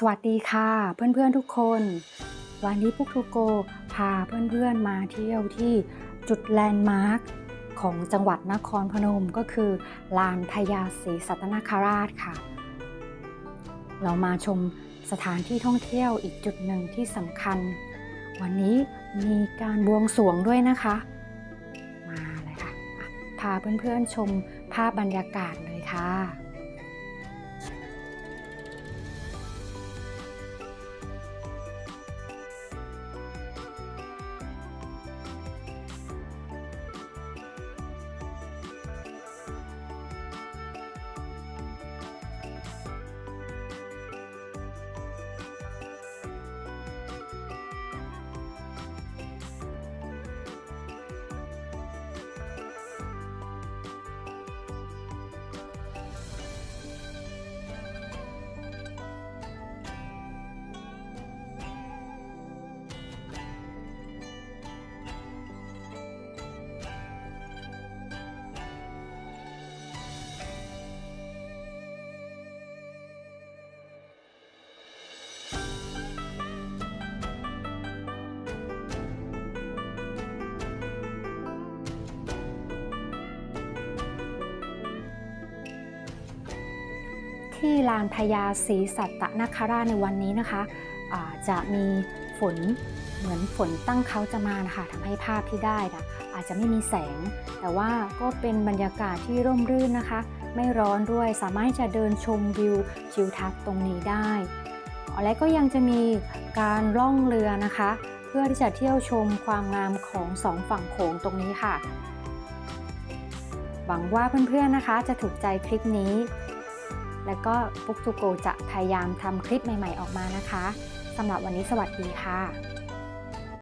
สวัสดีค่ะเพื่อนๆทุกคน วันนี้พุกทูโกพาเพื่อนๆมาเที่ยวที่จุดแลนด์มาร์คของจังหวัดนครพนมก็คือลานพญาศรีสัตนคราชค่ะ เรามาชมสถานที่ท่องเที่ยวอีกจุดหนึ่งที่สำคัญ วันนี้มีการบวงสรวงด้วยนะคะ มาเลยค่ะอะพาเพื่อนๆชมภาพบรรยากาศเลยค่ะ ที่ลานพญาศรีสัตนคราชในวันนี้นะคะะจะมีฝนเหมือนฝนตั้งเขาจะมานะคะทำให้ภาพที่ได้นะอาจจะไม่มีแสง แต่ว่าก็เป็นบรรยากาศที่ร่มรื่นนะคะ ไม่ร้อนด้วยสามารถจะเดินชมวิวทิวทัศน์ตรงนี้ได้และก็ยังจะมีการล่องเรือนะคะ เพื่อที่จะเที่ยวชมความงามของสองฝั่งโขงตรงนี้ค่ะหวังว่าเพื่อนๆนะคะจะถูกใจคลิปนี้ แล้วก็ปุ๊กทูโกจะพยายามทำคลิปใหม่ ๆ ออกมานะคะสำหรับวันนี้สวัสดีค่ะ